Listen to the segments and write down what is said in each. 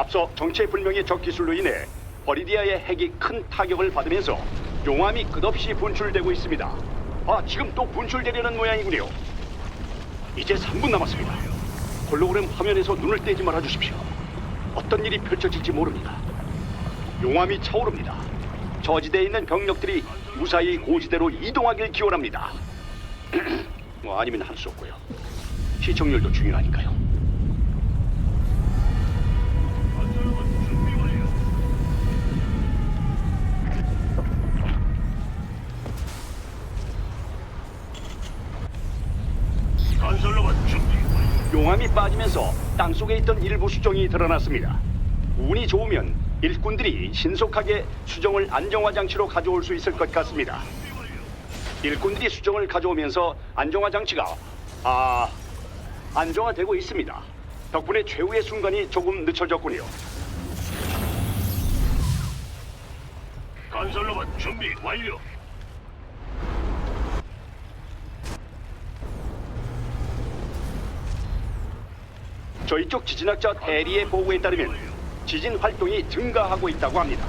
앞서 정체불명의 적 기술로 인해 버리디아의 핵이 큰 타격을 받으면서 용암이 끝없이 분출되고 있습니다. 아, 지금 또 분출되려는 모양이군요. 이제 3분 남았습니다. 홀로그램 화면에서 눈을 떼지 말아 주십시오. 어떤 일이 펼쳐질지 모릅니다. 용암이 차오릅니다. 저지대에 있는 병력들이 무사히 고지대로 이동하길 기원합니다. 뭐 아니면 할 수 없고요. 시청률도 중요하니까요. 용암이 빠지면서 땅 속에 있던 일부 수정이 드러났습니다. 운이 좋으면 일꾼들이 신속하게 수정을 안정화 장치로 가져올 수 있을 것 같습니다. 일꾼들이 수정을 가져오면서 안정화 장치가 아 안정화되고 있습니다. 덕분에 최후의 순간이 조금 늦춰졌군요. 건설로봇 준비 완료. 저희 쪽 지진학자 대리의 보고에 따르면 지진 활동이 증가하고 있다고 합니다.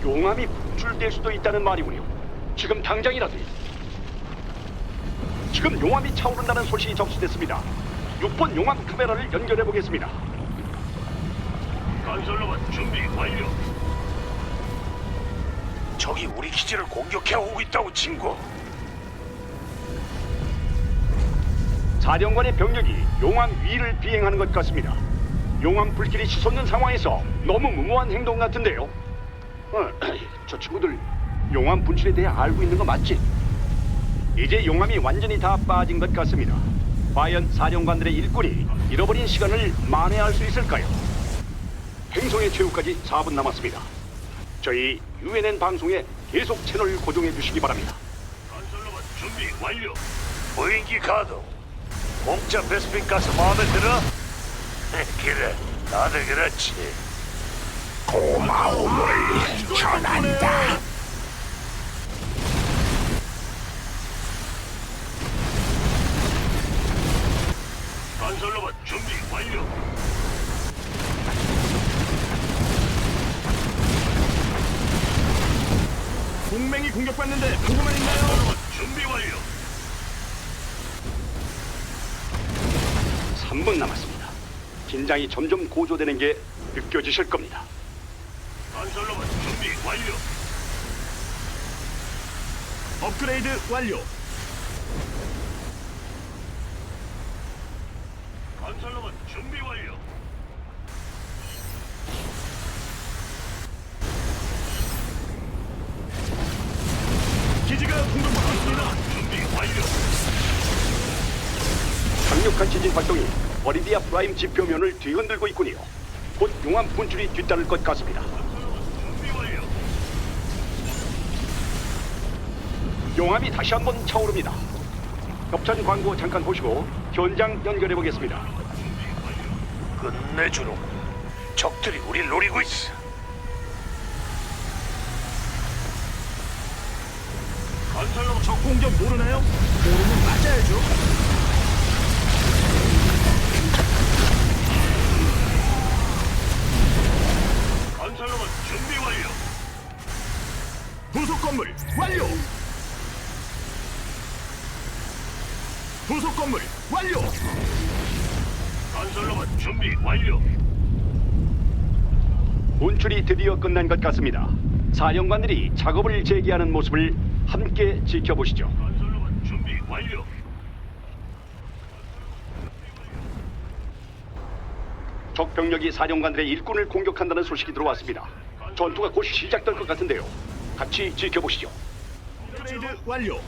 용암이 분출될 수도 있다는 말이군요. 지금 당장이라도 지금 용암이 차오른다는 소식이 접수됐습니다. 6번 용암 카메라를 연결해 보겠습니다. 건설로봇 준비 완료. 적이 우리 기지를 공격해 오고 있다고 친구. 사령관의 병력이 용암 위를 비행하는 것 같습니다. 용암 불길이 치솟는 상황에서 너무 무모한 행동 같은데요. 어, 저 친구들 용암 분출에 대해 알고 있는 거 맞지? 이제 용암이 완전히 다 빠진 것 같습니다. 과연 사령관들의 일꾼이 잃어버린 시간을 만회할 수 있을까요? 행성의 최후까지 4분 남았습니다. 저희 UNN 방송에 계속 채널 고정해 주시기 바랍니다. 건설로봇 준비 완료. 무인기 가동. 공짜 베스핀 가스 마음에 들어? 그래, 다들 그렇지. 고마움을 전한다. 건설로봇 준비 완료. 동맹이 공격받는데 보고만 있나요? 건설로봇 준비 완료. 3분 남았습니다. 긴장이 점점 고조되는 게 느껴지실 겁니다. 건설로봇 준비 완료. 업그레이드 완료. 건설로봇 준비 완료. 기지가 공격받고 있습니다. 준비 완료. 강력한 지진 활동이 버리디아 프라임 지표면을 뒤흔들고 있군요. 곧 용암 분출이 뒤따를 것 같습니다. 용암이 다시 한번 차오릅니다. 협찬 광고 잠깐 보시고 현장 연결해 보겠습니다. 끝내주로. 적들이 우리 노리고 있어. 건설로봇 적 공격 모르나요? 모르면 맞아야죠. 부속 건물 완료. 부속 건물 완료. 건설로봇 준비 완료. 분출이 드디어 끝난 것 같습니다. 사령관들이 작업을 재개하는 모습을 함께 지켜보시죠. 건설로봇 준비 완료. 적 병력이 사령관들의 일꾼을 공격한다는 소식이 들어왔습니다. 전투가 곧 시작될 것 같은데요. 같이 지켜보시죠. 업그레이드 완료.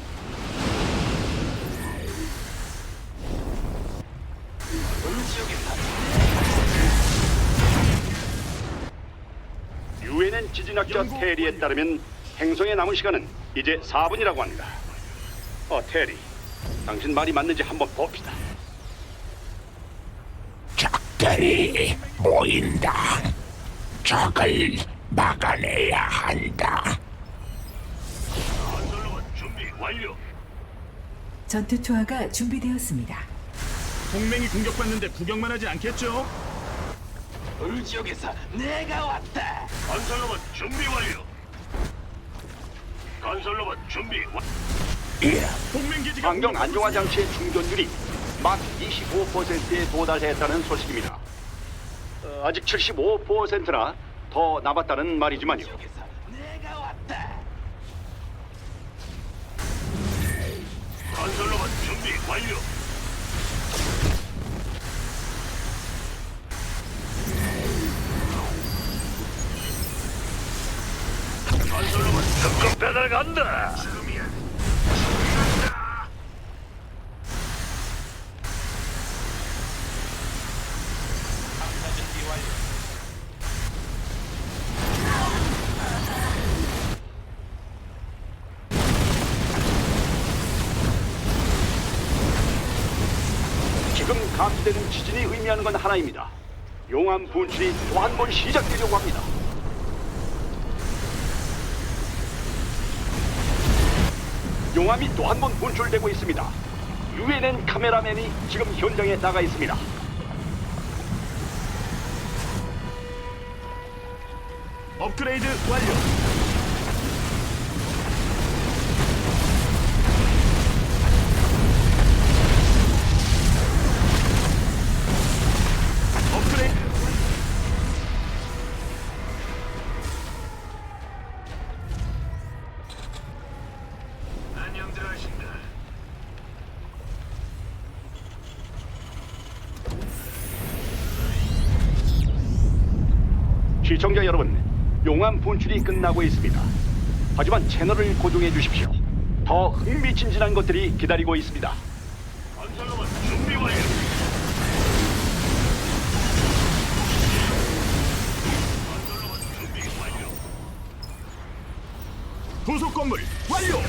유엔엔 지진학자 테리에. 따르면 행성에 남은 시간은 이제 4분이라고 합니다. 어, 테리. 당신 말이 맞는지 한번 봅시다. 적들이 모인다. 적을 막아내야 한다. 완료. 전투 투하가 준비되었습니다. 동맹이 공격받는데 구경만 하지 않겠죠? 건설로봇 준비 완료. 건설로봇 준비 완. 동맹 기지가 환경 안정화. 장치의 충전율이 막 25%에 도달했다는 소식입니다. 어, 아직 75%나 더 남았다는 말이지만요. 건설로봇 준비 완료. 건설로봇 특급 배달 간다. 지금 감지되는 지진이 의미하는 건 하나입니다. 용암 분출이 또 한 번 시작되려고 합니다. 용암이 또 한 번 분출되고 있습니다. 유엔엔 카메라맨이 지금 현장에 나가 있습니다. 업그레이드 완료. 시청자 여러분, 용암 분출이 끝나고 있습니다. 하지만 채널을 고정해 주십시오. 더 흥미진진한 것들이 기다리고 있습니다. 건설로봇 준비 완료. 건설로봇 준비 완료. 부속 건물 완료.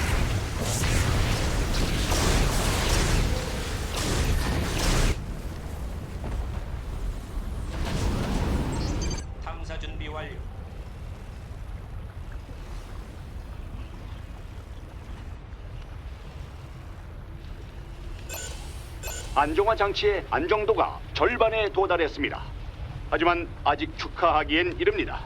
탐사 준비 완료. 안정화 장치의 안정도가 절반에 도달했습니다. 하지만 아직 축하하기엔 이릅니다.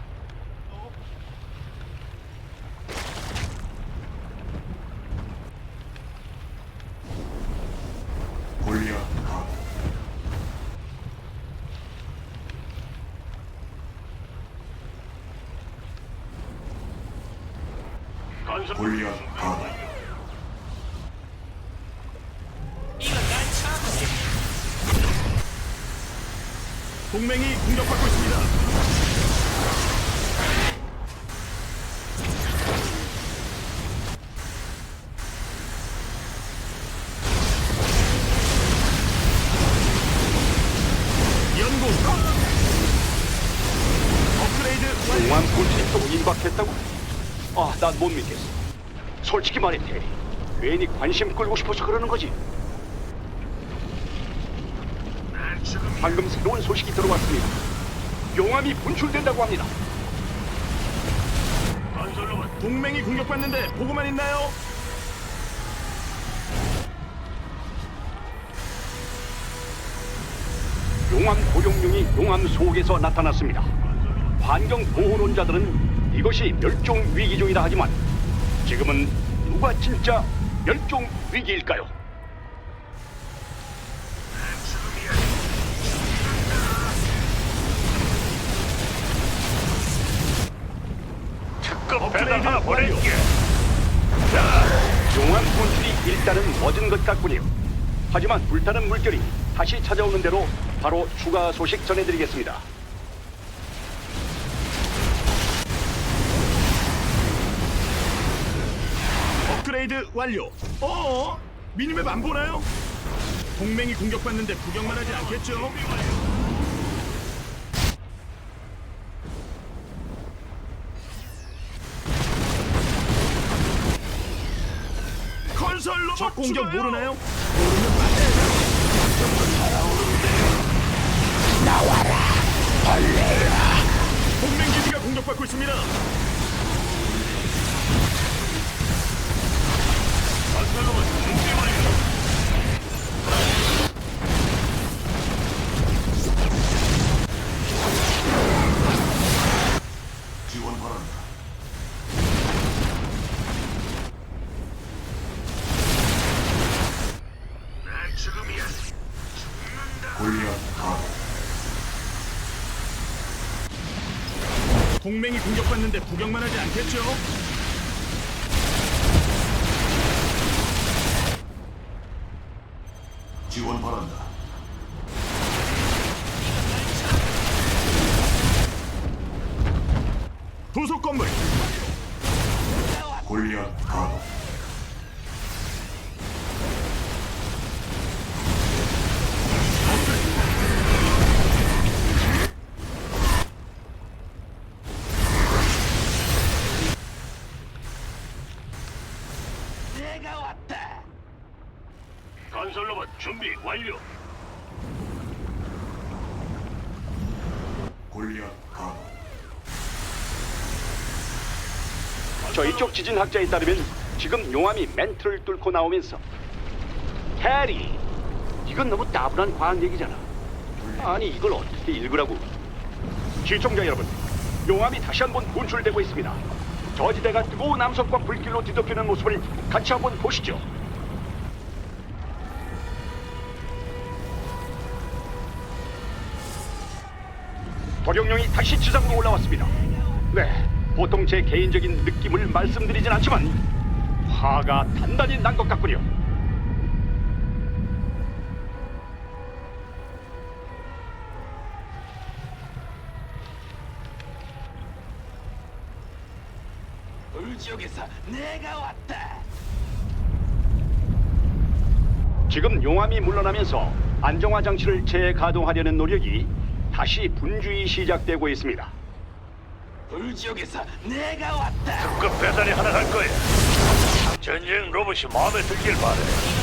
난 못 믿겠어. 솔직히 말해, 테리. 괜히 관심 끌고 싶어서 그러는 거지. 방금 새로운 소식이 들어왔습니다. 용암이 분출된다고 합니다. 동맹이 공격받는데 보고만 있나요? 용암 고용룡이 용암 속에서 나타났습니다. 환경 보호론자들은 이것이 멸종 위기종이라 하지만 지금은 누가 진짜 멸종 위기일까요? 특급 배달 하나. 보낼게. 용암 분출이 일단은 멎은 것 같군요. 하지만 불타는 물결이 다시 찾아오는 대로 바로 추가 소식 전해드리겠습니다. 사이드 완료. 어, 어? 미니맵 안 보나요? 동맹이 공격받는데 구경만 하진 않겠죠? 건설 로봇 공격 죽어요. 모르나요? 나와라, 벌레야. 동맹 기지가 공격받고 있습니다. 동맹이 공격받는데 구경만 하지 않겠죠? 지원 바란다. 도속 건물. 골리앗 가도 건설 로봇 준비 완료. 골리앗 가도 저희 쪽 지진 학자에 따르면 지금 용암이 멘트를 뚫고 나오면서 해리 이건 너무 따분한 과학 얘기잖아. 아니 이걸 어떻게 읽으라고. 시청자 여러분 용암이 다시 한번 분출되고 있습니다. 저지대가 뜨거운 남성과 불길로 뒤덮이는 모습을 같이 한번 보시죠 도룡령이 다시 지상으로 올라왔습니다 네, 보통 제 개인적인 느낌을 말씀드리진 않지만 화가 단단히 난 것 같군요. 불지역에서 내가 왔다. 지금 용암이 물러나면서 안정화 장치를 재가동하려는 노력이 다시 분주히 시작되고 있습니다. 불 지역에서 내가 왔다. 그 배달이 하나 갈 거야. 전쟁 로봇이 마음에 들길 바래.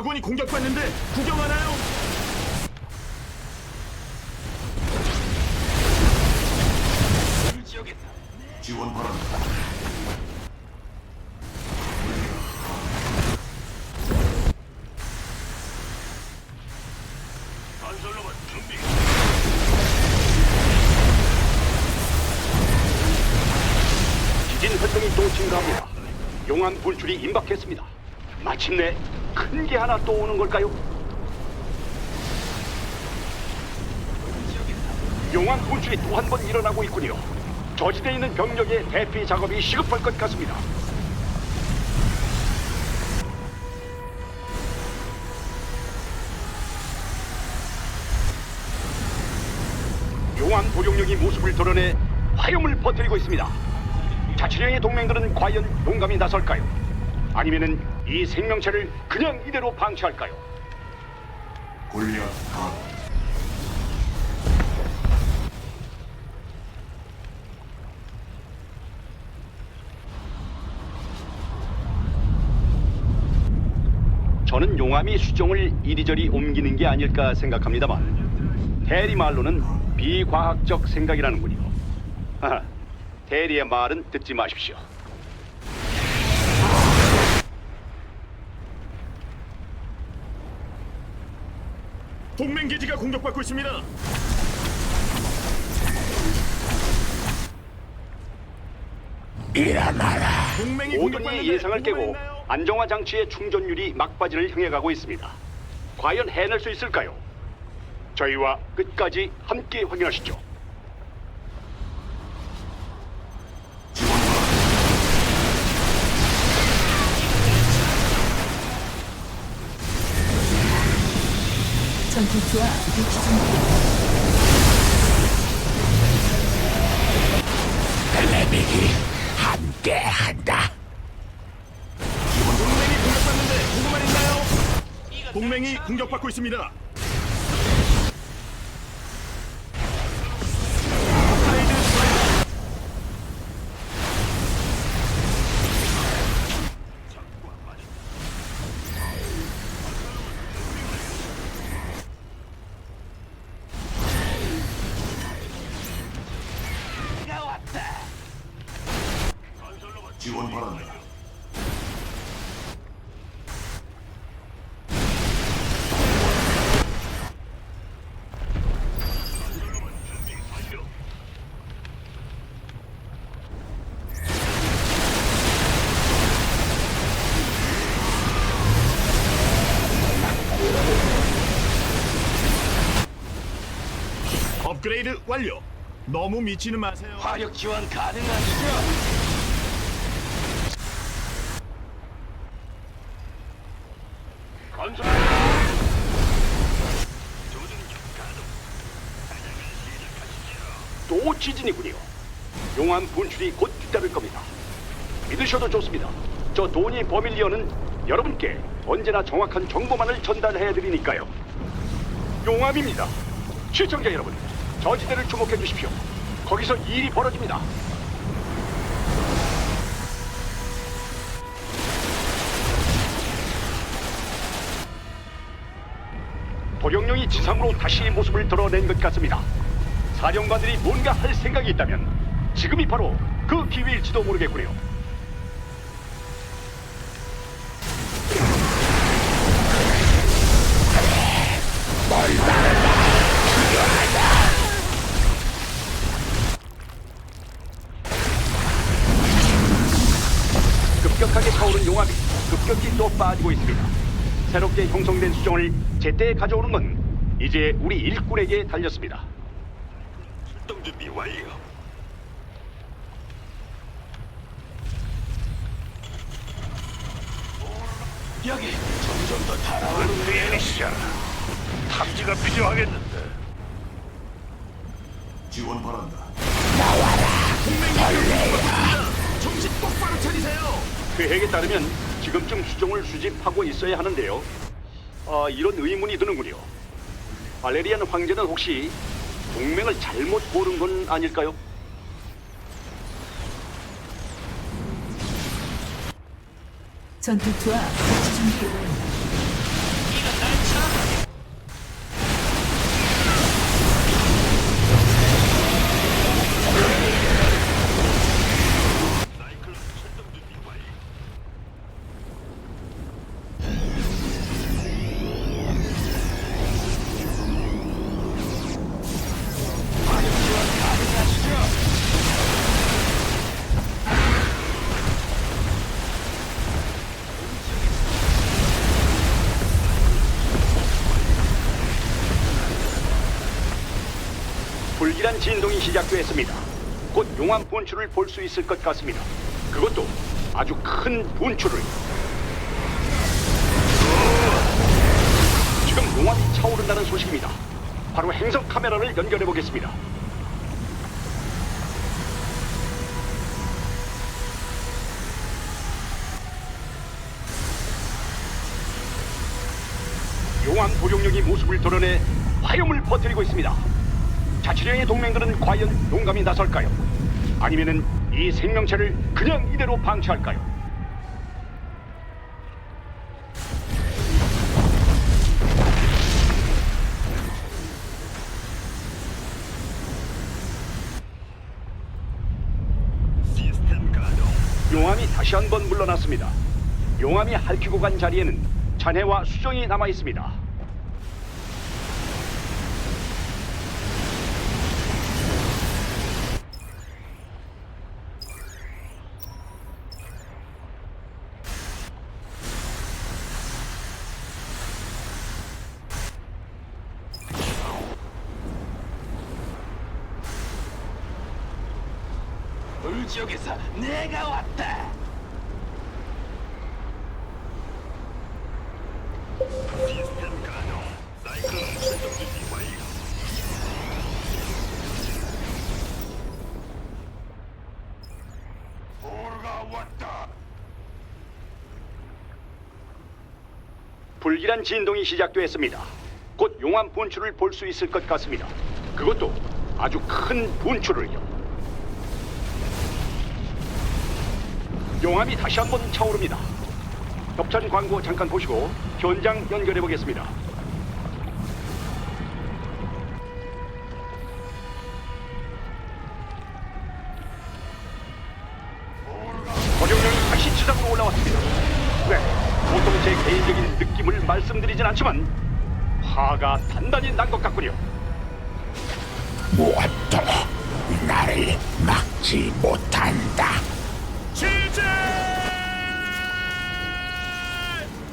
아군이 공격받는데 구경하나요? 지원 준비. 지진 활동이 또 증가합니다. 용암 분출이 임박했습니다. 마침내 큰 게 하나 또 오는 걸까요? 용암 분출이 또 한 번 일어나고 있군요. 저지대에 있는 병력의 대피 작업이 시급할 것 같습니다. 용암 도룡령이 모습을 드러내 화염을 퍼뜨리고 있습니다. 자치령의 동맹들은 과연 용감히 나설까요? 아니면은 이 생명체를 그냥 이대로 방치할까요? 골리앗 가도 저는 용암이 수종을 이리저리 옮기는 게 아닐까 생각합니다만 대리 말로는 비과학적 생각이라는군요. 대리의 말은 듣지 마십시오. 동맹 기지가 공격받고 있습니다. 일어나라 동맹이 모든 공격받는데 이의 예상을 깨고 있나요? 안정화 장치의 충전율이 막바지를 향해 가고 있습니다. 과연 해낼 수 있을까요? 저희와 끝까지 함께 확인하시죠. 배치 준비. 텔레빅이 함께한다. 동맹이 공격받는데 보고만 있나요? 동맹이 공격받고 있습니다. 지원 바란다. 업그레이드 완료. 너무 미치는 마세요. 화력 지원 가능하시죠? 건설. 또 지진이군요. 용암 분출이 곧 뒤따를 겁니다. 믿으셔도 좋습니다. 저 도니 버밀리언은 여러분께 언제나 정확한 정보만을 전달해 드리니까요. 용암입니다. 시청자 여러분, 저지대를 주목해 주십시오. 거기서 일이 벌어집니다. 도령령이 지상으로 다시 모습을 드러낸 것 같습니다. 사령관들이 뭔가 할 생각이 있다면 지금이 바로 그 기회일지도 모르겠군요. 급격하게 차오른 용암이 급격히 또 빠지고 있습니다. 새롭게 형성된 수정을 제때 가져오는 건 이제 우리 일꾼에게 달렸습니다. 출동 준비 완료. 여기 점점 더 달아오르는 은퇴의 시작. 탐지가 필요하겠는데. 지원 바란다. 동맹이 공격받고 있습니다. 정신 똑바로 차리세요. 계획에 따르면 지금쯤 수정을 수집하고 있어야 하는데요. 아, 이런 의문이 드는군요. 발레리안 황제는 혹시 동맹을 잘못 고른 건 아닐까요? 전투투와 배치 준비 완료. 불길한 진동이 시작되었습니다. 곧 용암 분출을 볼 수 있을 것 같습니다. 그것도 아주 큰 분출을. 지금 용암이 차오른다는 소식입니다. 바로 행성 카메라를 연결해 보겠습니다. 용암 도룡령이 모습을 드러내 화염을 퍼뜨리고 있습니다. 자치령의 동맹들은 과연 용감히 나설까요? 아니면은 이 생명체를 그냥 이대로 방치할까요? 용암이 다시 한 번 물러났습니다. 용암이 핥히고 간 자리에는 잔해와 수정이 남아 있습니다. 지역에서 내가 왔다. 불길한 진동이 시작되었습니다. 곧 용암 분출을 볼 수 있을 것 같습니다. 그것도 아주 큰 분출을요. 용암이 다시 한번 차오릅니다. 협찬 광고 잠깐 보시고 현장 연결해 보겠습니다. 버룡령이 다시 지상으로 올라왔습니다. 네, 보통 제 개인적인 느낌을 말씀드리진 않지만 화가 단단히 난 것 같군요. 무엇도 나를 막지 못한다.